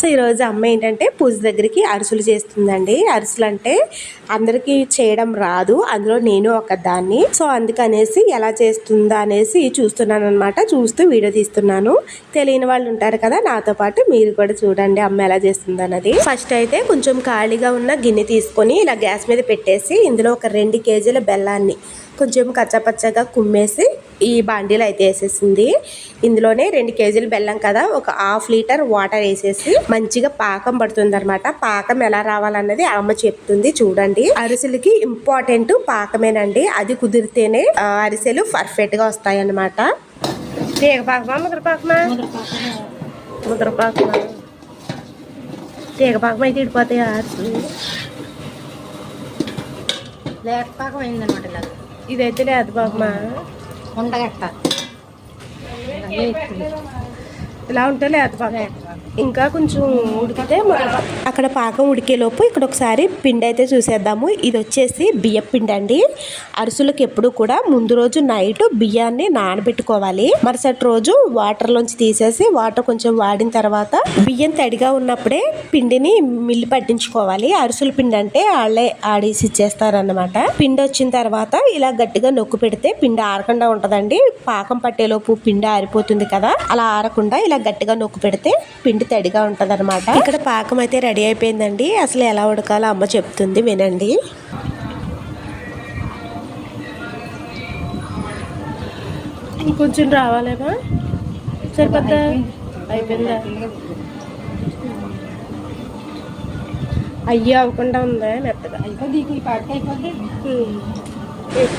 So ఈరోజు అమ్మ ఏంటంటే పూజ దగ్గరికి అరిసెలు చేస్తుందండి. అరిసెలు అంటే అందరికీ చేయడం రాదు అందులో నేను ఒక దాన్ని సో అందుకనేసి ఎలా చేస్తుందా అనేసి చూస్తున్నాను అనమాట చూస్తూ వీడియో తీస్తున్నాను. తెలియని వాళ్ళు ఉంటారు కదా నాతో పాటు మీరు కూడా చూడండి అమ్మ ఎలా చేస్తుంది అన్నది ఫస్ట్ అయితే కొంచెం ఖాళీగా ఉన్న గిన్నె తీసుకొని ఇలా గ్యాస్ మీద పెట్టేసి ఇందులో ఒక రెండు కేజీల బెల్లాన్ని కొంచెం కచ్చపచ్చగా కుమ్మేసి ఈ బాండీలు అయితే వేసేసింది. ఇందులోనే రెండు కేజీలు బెల్లం కదా ఒక హాఫ్ లీటర్ వాటర్ వేసేసి మంచిగా పాకం పడుతుంది అనమాట పాకం ఎలా రావాలన్నది అమ్మ చెప్తుంది చూడండి. అరిసెలకి ఇంపార్టెంట్ పాకమేనండి. అది కుదిరితేనే అరిసెలు పర్ఫెక్ట్గా వస్తాయి అనమాట తీగ పాకమా? పాకం అయితే ఇడిపోతాయి అరిసెలు. లేకపాకం అయిందనమాట ఇలా ఇదైతే లేదు పాకమా ఉండగట్ట. ఇలా ఉంటే లేదు పాకం ఇంకా కొంచెం ఉడికితే అక్కడ పాకం ఉడికేలోపు ఇక్కడ ఒకసారి పిండి అయితే చూసేద్దాము. ఇది వచ్చేసి బియ్య పిండి అండి. అరుసులకు ఎప్పుడు కూడా ముందు రోజు నైట్ బియ్యాన్ని నానబెట్టుకోవాలి. మరుసటి రోజు వాటర్ లోంచి తీసేసి వాటర్ కొంచెం వాడిన తర్వాత బియ్యం తడిగా ఉన్నప్పుడే పిండిని మిల్లి పట్టించుకోవాలి. అరిసెల పిండి అంటే వాళ్ళే ఆడేసి ఇచ్చేస్తారన్నమాట. పిండి వచ్చిన తర్వాత ఇలా గట్టిగా నొక్కు పెడితే పిండి ఆరకుండా ఉంటదండి. పాకం పట్టేలోపు పిండి ఆరిపోతుంది కదా. అలా ఆరకుండా ఇలా గట్టిగా నొక్కు పెడితే పిండి తడిగా ఉంటది ఇక్కడ పాకం అయితే రెడీ అయిపోయిందండి. అసలు ఎలా ఉడకాలో అమ్మ చెప్తుంది వినండి. ఇంకొంచెం రావాలేమా? సరిపోద్దా? అయిపోయిందా? అయ్యో అవ్వకుండా ఉందా? మెత్తగా. అయిపోద్ది ఈ పాటకి అయిపోద్ది.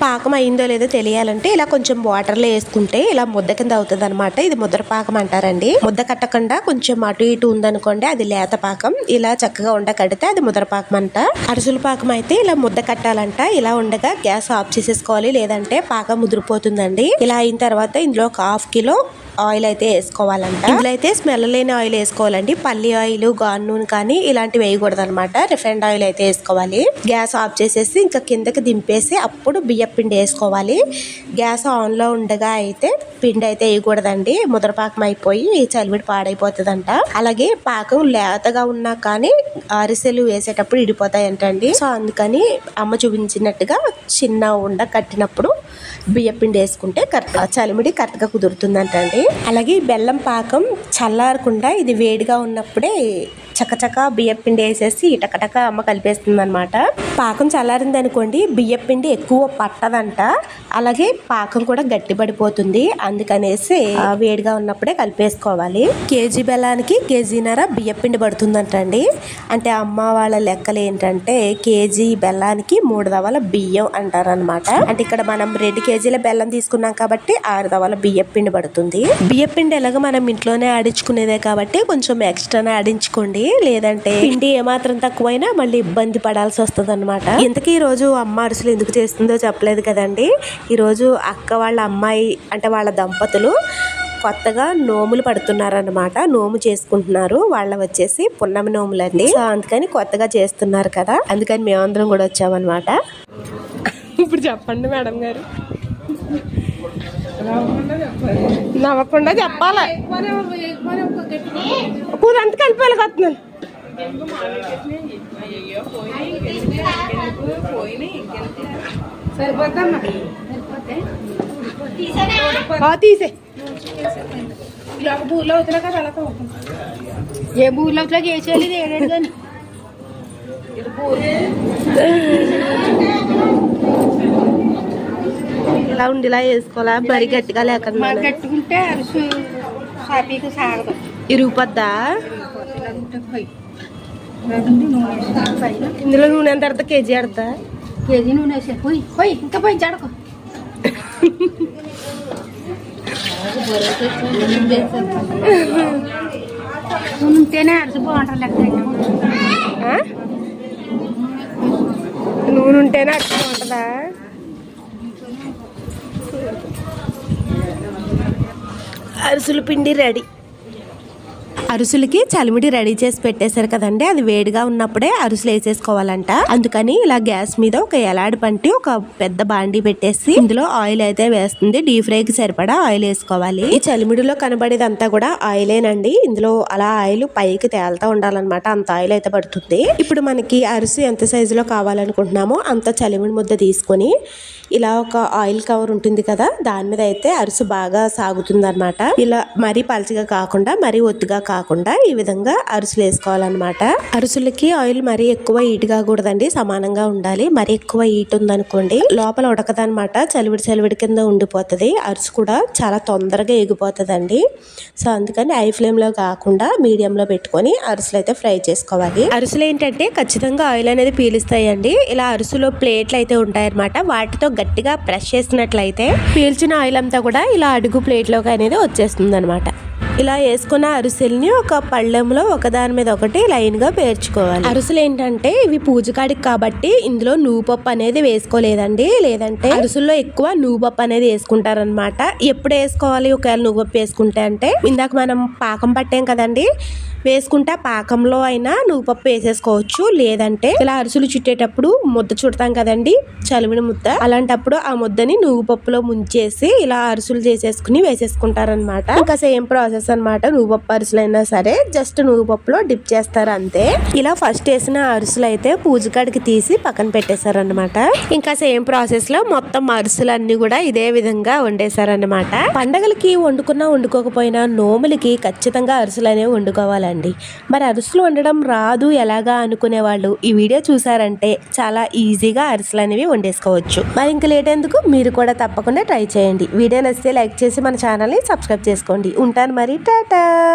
పాకం అయిందో లేదో తెలియాలంటే ఇలా కొంచెం వాటర్లో వేసుకుంటే ఇలా ముద్ద కింద అవుతుంది అనమాట ఇది ముద్ర పాకం అంటారండి. ముద్ద కట్టకుండా కొంచెం అటు ఇటు ఉందనుకోండి అది లేత పాకం. ఇలా చక్కగా ఉండ కడితే అది ముద్ర పాకం అంట అరుసుల పాకం అయితే ఇలా ముద్ద కట్టాలంట. ఇలా ఉండగా గ్యాస్ ఆఫ్ చేసేసుకోవాలి లేదంటే పాకం ముదిరిపోతుందండి. ఇలా అయిన తర్వాత ఇందులో ఒక హాఫ్ కిలో ఆయిల్ అయితే వేసుకోవాలంట. ఇందులో అయితే స్మెల్ లేని ఆయిల్ వేసుకోవాలండి. పల్లి ఆయిల్ గాన్ నూనె కానీ ఇలాంటివి వేయకూడదు అనమాట రిఫైండ్ ఆయిల్ అయితే వేసుకోవాలి. గ్యాస్ ఆఫ్ చేసేసి ఇంకా కిందకి దింపేసి అప్పుడు బియ్యం పిండి వేసుకోవాలి. గ్యాస్ ఆన్లో ఉండగా అయితే పిండి అయితే వేయకూడదండి. ముద్రపాకం అయిపోయి చలివిడి పాడైపోతుందంట. అలాగే పాకం లేతగా ఉన్నా కానీ అరిసెలు వేసేటప్పుడు ఇడిపోతాయంటండి. సో అందుకని అమ్మ చూపించినట్టుగా చిన్న ఉండ కట్టినప్పుడు బియ్యపిండి వేసుకుంటే కరెక్ట్. చలిమిడి కరెక్ట్గా కుదురుతుందంటండి. అలాగే బెల్లం పాకం చల్లారకుండా ఇది వేడిగా ఉన్నప్పుడే చకచక బియ్యం పిండి వేసేసి టకటక అమ్మ కలిపేస్తుంది అనమాట పాకం చల్లారింది అనుకోండి బియ్యం పిండి ఎక్కువ పట్టదంట. అలాగే పాకం కూడా గట్టిపడిపోతుంది అందుకనేసి వేడిగా ఉన్నప్పుడే కలిపేసుకోవాలి. కేజీ బెల్లానికి కేజీన్నర బియ్యం పిండి పడుతుందంటండి. అంటే అమ్మ వాళ్ళ లెక్కలు ఏంటంటే కేజీ బెల్లానికి మూడు దవాల బియ్యం అంటారనమాట అంటే ఇక్కడ మనం రెండు కేజీల బెల్లం తీసుకున్నాం కాబట్టి ఆరు దవల బియ్యం పిండి పడుతుంది. బియ్యం పిండి ఎలాగ మనం ఇంట్లోనే ఆడించుకునేదే కాబట్టి కొంచెం ఎక్స్ట్రానే ఆడించుకోండి. లేదంటే పిండి ఏమాత్రం తక్కువైనా మళ్ళీ ఇబ్బంది పడాల్సి వస్తుంది అనమాట ఇంతకీ ఈ రోజు అమ్మ అరిసెలు ఎందుకు చేస్తుందో చెప్పలేదు కదండి. ఈ రోజు అక్క వాళ్ళ అమ్మాయి అంటే వాళ్ళ దంపతులు కొత్తగా నోములు పడుతున్నారన్నమాట. నోము చేసుకుంటున్నారు. వాళ్ళ వచ్చేసి పున్నమి నోములండి. సో అందుకని కొత్తగా చేస్తున్నారు కదా. అందుకని మేమందరం కూడా వచ్చామన్నమాట. ఇప్పుడు చెప్పండి మేడం గారు. నవ్వకుండా చెప్పాలి. కూర అంత కలిపి వెళ్ళగొస్తున్నాను సరిపోద్దమ్మా ఆ, తీసే. బూర్లో అవుతున్నా కదా అలా ఏ బూర్లో అవుతున్నా చేసేయాలి ఇది ఏడాడు కానీ ఇది బూరు ఇలా ఉండి ఇలా వేసుకోవాలా మరి గట్టిగా లేకుండా కట్టుకుంటే అరుసు సాపీకి సాగదు. ఇరుగుపోద్దా ఇందులో నూనె ఎంత అడతా కేజీ అడతా కేజీ నూనె వేసి. పోయి పోయి ఇంకా పోయి జడకు. ఉంటేనే అరుసు బాగుంటుంది లెక్క? నూనె ఉంటేనే అట్లా ఉంటుందా అరుసుల పిండి రెడీ. అరుసులకి చలిమిడి రెడీ చేసి పెట్టేశారు కదండి. అది వేడిగా ఉన్నప్పుడే అరుసులు వేసేసుకోవాలంట. అందుకని ఇలా గ్యాస్ మీద ఒక ఎలాడి పంటి ఒక పెద్ద బాండి పెట్టేసి ఇందులో ఆయిల్ అయితే వేస్తుంది. డీప్ ఫ్రై కి సరిపడా ఆయిల్ వేసుకోవాలి. ఈ చలిమిడిలో కనబడేదంతా కూడా ఆయిలేనండి. ఇందులో అలా ఆయిల్ పైకి తేలుతా ఉండాలన్నమాట. అంత ఆయిల్ అయితే పడుతుంది. ఇప్పుడు మనకి అరుసు ఎంత సైజులో కావాలనుకుంటున్నామో అంత చలిమిడి ముద్ద తీసుకొని ఇలా ఒక ఆయిల్ కవర్ ఉంటుంది కదా దాని మీద అయితే అరుసు బాగా సాగుతుంది అనమాట ఇలా మరీ పలచగా కాకుండా మరీ ఒత్తుగా కాకుండా ఈ విధంగా అరుసులు వేసుకోవాలన్నమాట. అరుసులకి ఆయిల్ మరీ ఎక్కువ హీట్ కాకూడదండి సమానంగా ఉండాలి. మరీ ఎక్కువ హీట్ ఉందనుకోండి లోపల ఉడకదనమాట చలివిడి చలివిడి కింద ఉండిపోతుంది. అరుసు కూడా చాలా తొందరగా ఎగిపోతుందండి. సో అందుకని ఐ ఫ్లేమ్లో కాకుండా మీడియం లో పెట్టుకొని అరుసులు అయితే ఫ్రై చేసుకోవాలి. అరుసులు ఏంటంటే ఖచ్చితంగా ఆయిల్ అనేది పీలుస్తాయండి. ఇలా అరుసులో ప్లేట్లు అయితే ఉంటాయన్నమాట. వాటితో గట్టిగా ప్రెస్ చేసినట్లయితే పీల్చిన ఆయిల్ అంతా కూడా ఇలా అడుగు ప్లేట్లోకి అనేది వచ్చేస్తుంది అనమాట ఇలా వేసుకున్న అరిసెల్ని ఒక పళ్ళెంలో ఒకదాని మీద ఒకటి లైన్గా పేర్చుకోవాలి. అరుసులు ఏంటంటే ఇవి పూజకాడికి కాబట్టి ఇందులో నువ్వుపప్పు అనేది వేసుకోలేదండి. లేదంటే అరిసెల్లో ఎక్కువ నువ్వు పప్పు అనేది వేసుకుంటారనమాట ఎప్పుడు వేసుకోవాలి? ఒకవేళ నువ్వు పప్పు వేసుకుంటే అంటే ఇందాక మనం పాకం పట్టాం కదండి. వేసుకుంటే పాకంలో అయినా నువ్వు పప్పు వేసేసుకోవచ్చు. లేదంటే ఇలా అరిసెలు చుట్టేటప్పుడు ముద్ద చుడతాం కదండి. చలివిన ముద్ద. అలాంటప్పుడు ఆ ముద్దని నువ్వు పప్పులో ముంచేసి ఇలా అరిసెలు చేసేసుకుని వేసేసుకుంటారనమాట ఇంకా సేమ్ ప్రాసెస్ అన్నమాట నువ్వు పప్పు అరిసెలు అయినా సరే జస్ట్ నువ్వు పప్పులో డిప్ చేస్తారు అంతే. ఇలా ఫస్ట్ వేసిన అరుసులు అయితే పూజకాడికి తీసి పక్కన పెట్టేశారనమాట ఇంకా సేమ్ ప్రాసెస్లో మొత్తం అరిసెలు అన్ని కూడా ఇదే విధంగా వండేశారనమాట పండగలకి వండుకున్నా వండుకోకపోయినా నోములకి ఖచ్చితంగా అరిసెలు అనేవి వండుకోవాలండి. మరి అరుసులు వండడం రాదు ఎలాగా అనుకునే వాళ్ళు ఈ వీడియో చూసారంటే చాలా ఈజీగా అరిసెలు అనేవి వండేసుకోవచ్చు. మరి ఇంకా లేట్ ఎందుకు? మీరు కూడా తప్పకుండా ట్రై చేయండి. వీడియో నచ్చితే లైక్ చేసి మన ఛానల్ని సబ్స్క్రైబ్ చేసుకోండి. ఉంటాను మరి. Da da da.